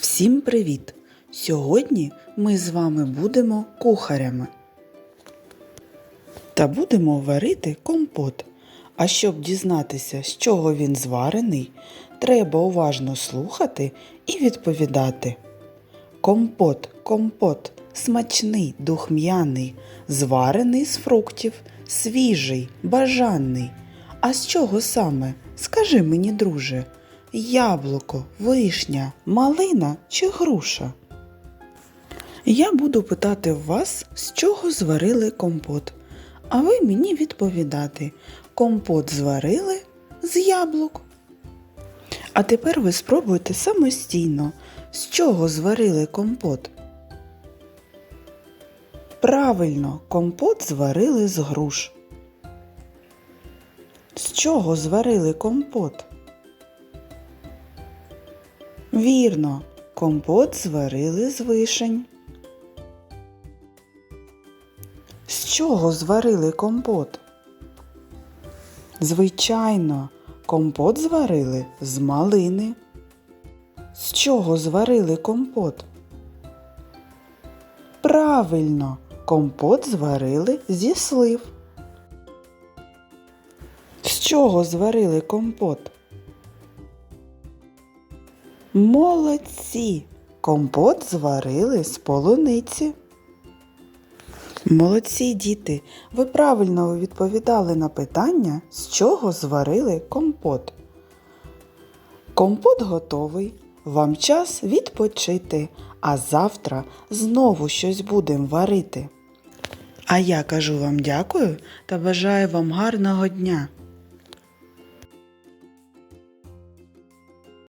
Всім привіт! Сьогодні ми з вами будемо кухарями та будемо варити компот. А щоб дізнатися, з чого він зварений, треба уважно слухати і відповідати. Компот, компот, смачний, духм'яний, зварений з фруктів, свіжий, бажаний. А з чого саме? Скажи мені, друже, яблуко, вишня, малина чи груша? Я буду питати вас, з чого зварили компот. А ви мені відповідати, компот зварили з яблук. А тепер ви спробуйте самостійно, з чого зварили компот. Правильно, компот зварили з груш. З чого зварили компот? Вірно, компот зварили з вишень. З чого зварили компот? Звичайно, компот зварили з малини. З чого зварили компот? Правильно, компот зварили зі слив. З чого зварили компот? Молодці! Компот зварили з полуниці. Молодці діти! Ви правильно відповідали на питання, з чого зварили компот. Компот готовий. Вам час відпочити, а завтра знову щось будемо варити. А я кажу вам дякую та бажаю вам гарного дня.